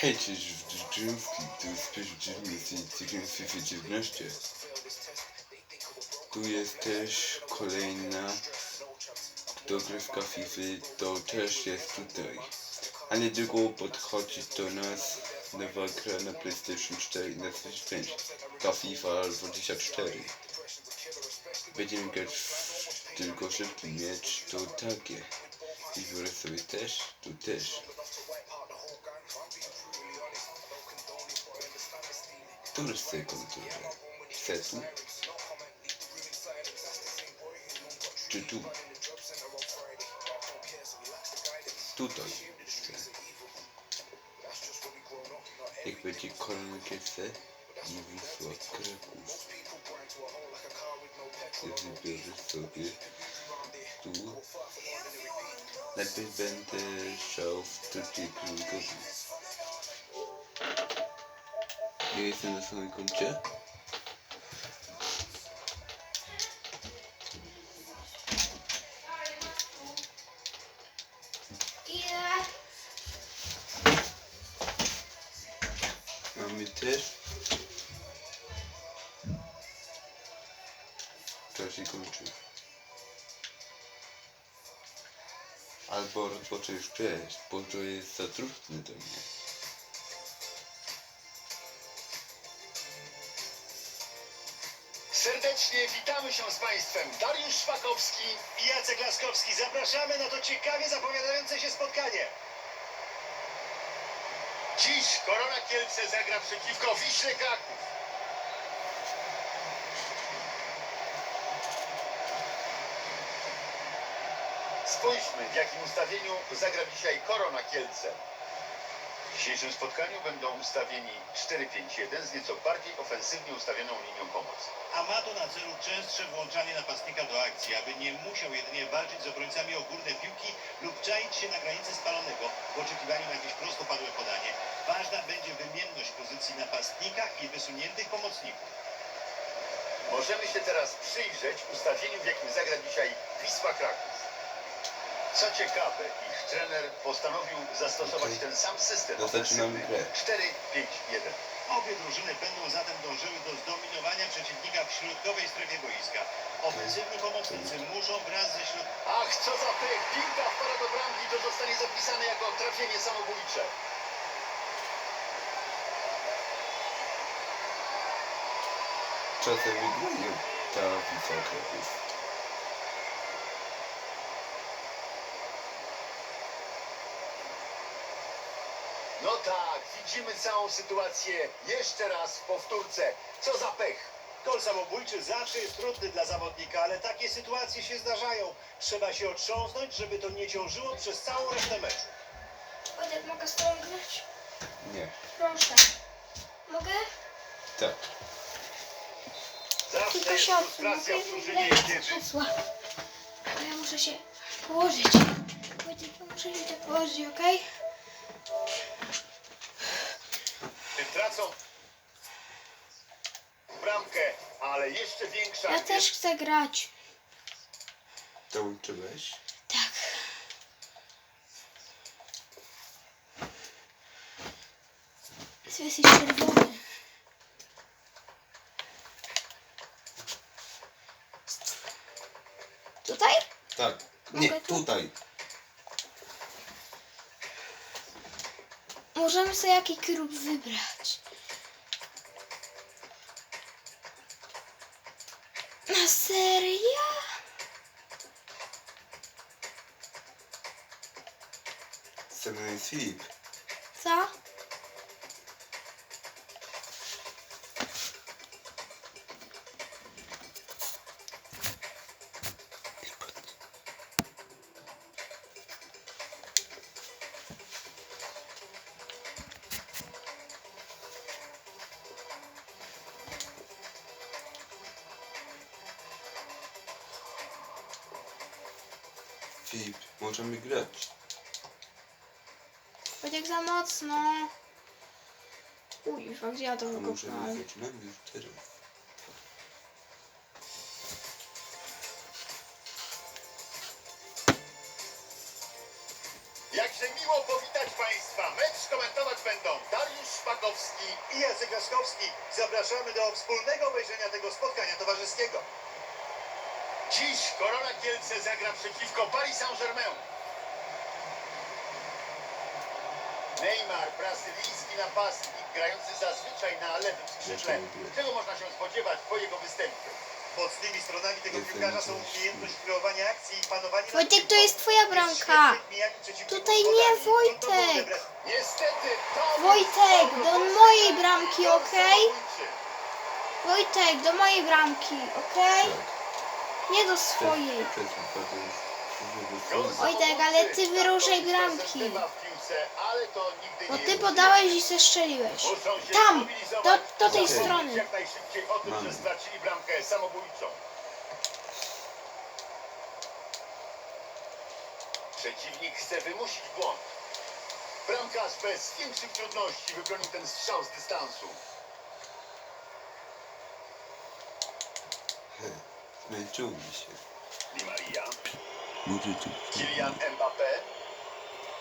Hej, cześć dziewczynki, to jest też dziwny z FIFA 19. Tu jest też kolejna dogrywka FIFA, to też jest tutaj. A niedługo podchodzi do nas nowa gra na PlayStation 4 i na PlayStation 5. Ta FIFA 24. Będziemy grać w tylko szybki miecz, to takie. I biorę sobie też, tu też. Który z tej kontury? Setu? Czy tu? Tutaj. chcę. Jak będzie kolejny KC i Wisła Kraków. Wybiorę sobie tu. Najpierw będę szał w drugiej kręgowi. Ja jestem na samym końcu. Ile? Mamy też. To się kończy. Albo rozpoczę już cześć, bo to jest za trudne do mnie. Serdecznie witamy się z Państwem. Dariusz Szpakowski. i Jacek Laskowski. Zapraszamy na to ciekawie zapowiadające się spotkanie. Dziś Korona Kielce zagra przeciwko Wiśle Kraków. Spójrzmy, w jakim ustawieniu zagra dzisiaj Korona Kielce. W dzisiejszym spotkaniu będą ustawieni 4-5-1 z nieco bardziej ofensywnie ustawioną linią pomocy. A ma to na celu częstsze włączanie napastnika do akcji, aby nie musiał jedynie walczyć z obrońcami o górne piłki lub czaić się na granicy spalonego w oczekiwaniu na jakieś prostopadłe podanie. Ważna będzie wymienność pozycji napastnika i wysuniętych pomocników. Możemy się teraz przyjrzeć ustawieniu, w jakim zagra dzisiaj Wisła Kraków. Co ciekawe, ich trener postanowił zastosować Okej. ten sam system ofensywny grę. 4-5-1. Obie drużyny będą zatem dążyły do zdominowania przeciwnika w środkowej strefie boiska. Ofensywni pomocnicy muszą wraz ze środ... Ach, co za pech! Piłka wpada do bramki, to zostanie zapisane jako trafienie samobójcze. Czasem wygrają ta Kraków. No tak, widzimy całą sytuację jeszcze raz w powtórce. Co za pech! Gol samobójczy zawsze jest trudny dla zawodnika, ale takie sytuacje się zdarzają. Trzeba się otrząsnąć, żeby to nie ciążyło przez całą resztę meczu. Wojtek, mogę z tobą grać? Nie. Proszę. Mogę? Tak. Zawsze Tylko jest się odsuń, frustracja w drużynie jeździerzy. krzesła. A ja muszę się położyć. Wojtek, muszę się tak położyć, okej? Tracą bramkę, ale jeszcze większa Ja też chcę grać. Dołączyłeś? Tak. Ty jesteś czerwony. Tutaj? Tak. Nie, Mogę tu? tutaj. Możemy sobie jaki kierub wybrać. Na serio? Jest Filip. Co? Pip, możemy grać. Będzie za mocno. Uj, fakt, ja to Możemy wykopnąłem. już teraz. Jak się miło powitać Państwa. Mecz komentować będą Dariusz Szpakowski i Jacek Laskowski. Zapraszamy do wspólnego obejrzenia tego spotkania towarzyskiego. Dziś Korona Kielce zagra przeciwko Paris Saint-Germain. Neymar, brazylijski napastnik, grający zazwyczaj na lewym skrzydle. Czego można się spodziewać po jego występie? Mocnymi stronami tego piłkarza są umiejętność kreowania akcji i panowanie Wojtek, to jest twoja bramka. Tutaj nie. Wojtek. Wojtek, do mojej bramki, okej? samobójczy. Wojtek, do mojej bramki, okej? Nie do swojej. Wojtek, ale ty wyruszaj bramki. Bo nie ty podałeś i zestrzeliłeś. Tam, do- do tej strony. powiedzieć Jak najszybciej o tym, Mamy. że stracili bramkę samobójczą. Przeciwnik chce wymusić błąd. Bramkarz bez większych trudności wybronił ten strzał z dystansu. 왼쪽이시요. 디마리아. 모두 좀. 질리안 엠바페.